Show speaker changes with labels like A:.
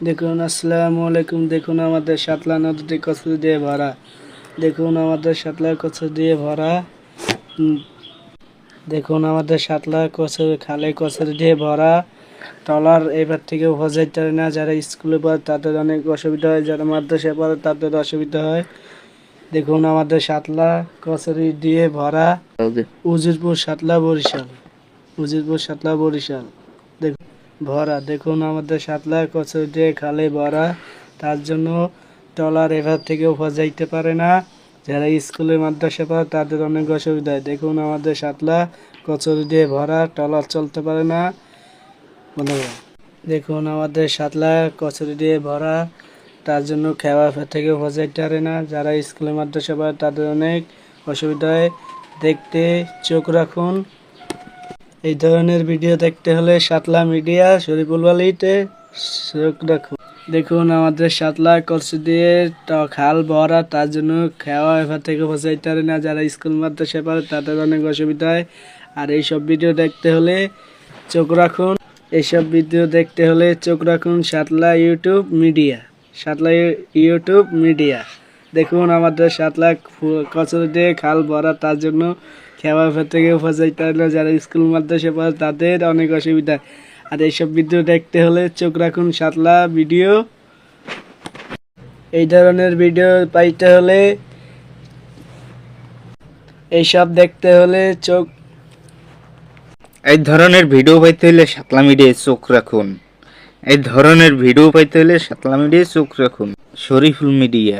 A: দেখুন আসসালামু আলাইকুম। দেখুন আমাদের সাতলা নদীতে কচু দিয়ে ভরা। দেখুন আমাদের সাতলা কচু দিয়ে ভরা। দেখুন আমাদের সাতলা কচু খালে কচু দিয়ে ভরা। টলার এবার থেকে হজাইতে পারে না যারা স্কুলে পড়ে তাদের অনেক অসুবিধা হয় যারা মাদ্রাসায় পড়ে তাদের অসুবিধা হয়। দেখুন আমাদের সাতলা কচুরি দিয়ে ভরা। উজিরপুর সাতলা বরিশাল। উজিরপুর সাতলা বরিশাল। দেখুন। ভরা। দেখুন, আমাদের সাতলা কচুরি দিয়ে খালে ভরা, তার জন্য টলার এভার থেকেও যাইতে পারে না। যারা স্কুলে মাদ্রাসা পায়, তাদের অনেক অসুবিধা। দেখুন, আমাদের সাতলা কচুরি দিয়ে ভরা টলার চলতে পারে না। দেখুন, আমাদের সাতলা কচুরি দিয়ে ভরা, তার জন্য খেওয়া থেকে যাইতে পারে না। যারা স্কুলে মাদ্রাসা পড়ে তাদের অনেক অসুবিধা হয় দেখতে চোখ রাখুন। এই ধরনের ভিডিও দেখতে হলে সাতলা মিডিয়া শরীফুল বালিতে চোখ রাখুন দেখুন আমাদের সাতলা কলসি দিয়ে খাল ভরা তার জন্য খেওয়া এবার থেকে বসাইতে পারে না যারা স্কুল মাদ্রাসা পারে তাদের অনেক অসুবিধা হয়। আর এইসব ভিডিও দেখতে হলে চোখ রাখুন। এইসব ভিডিও দেখতে হলে চোখ রাখুন Satla YouTube media Satla YouTube media দেখুন, আমাদের সাতলা কচুরি দিয়ে খাল ভরা, তার জন্য ফের থেকে পারে যারা স্কুল মাদ্রাসা পড়ে তাদের অনেক অসুবিধা। আর এইসব ভিডিও দেখতে হলে চোখ রাখুন সাতলা ভিডিও। এই ধরনের ভিডিও পাইতে হলে এইসব দেখতে হলে চোখ
B: এই ধরনের ভিডিও পাইতে হলে সাতলা মিডিয়ায় চোখ রাখুন। এই ধরনের ভিডিও পাইতে হলে সাতলা মিডিয়ায় চোখ রাখুন। শরীফুল মিডিয়া।